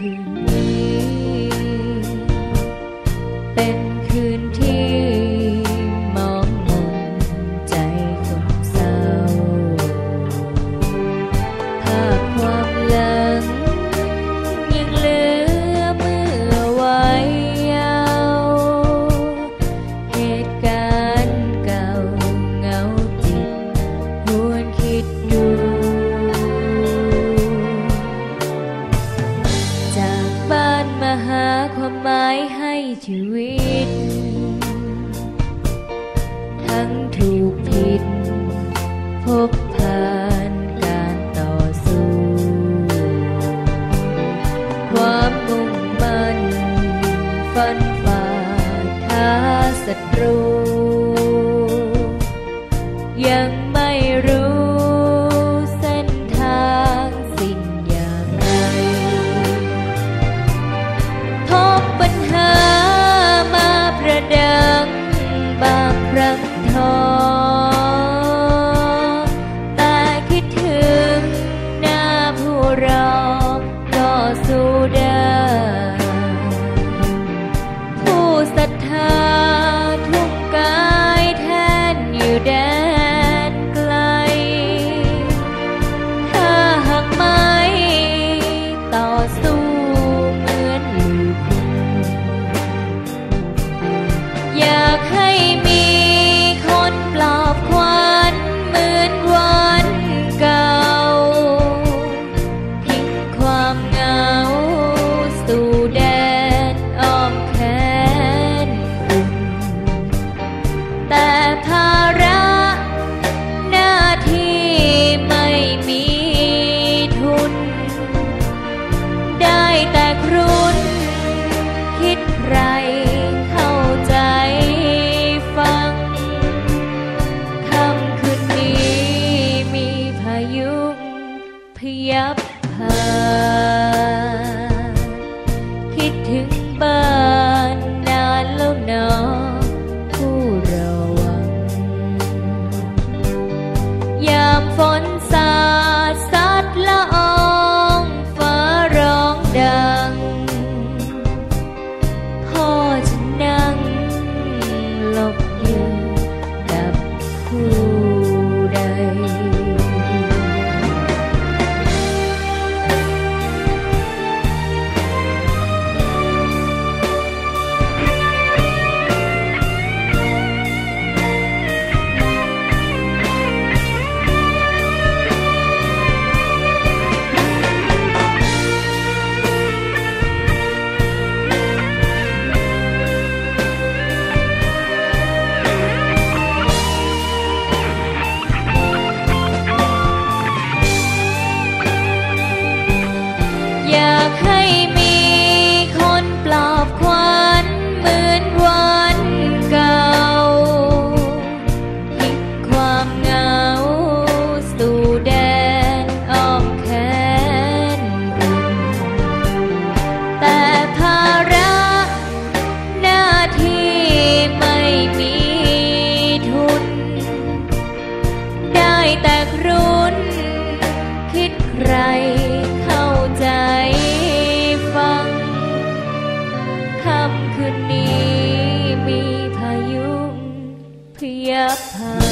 King. ชีวิต ทั้งถูกผิด พบผ่านการต่อสู้ ความมุ่งมันฟันฝ่าท้าศัตรู 头。 แต่ถ้า ฝนส up.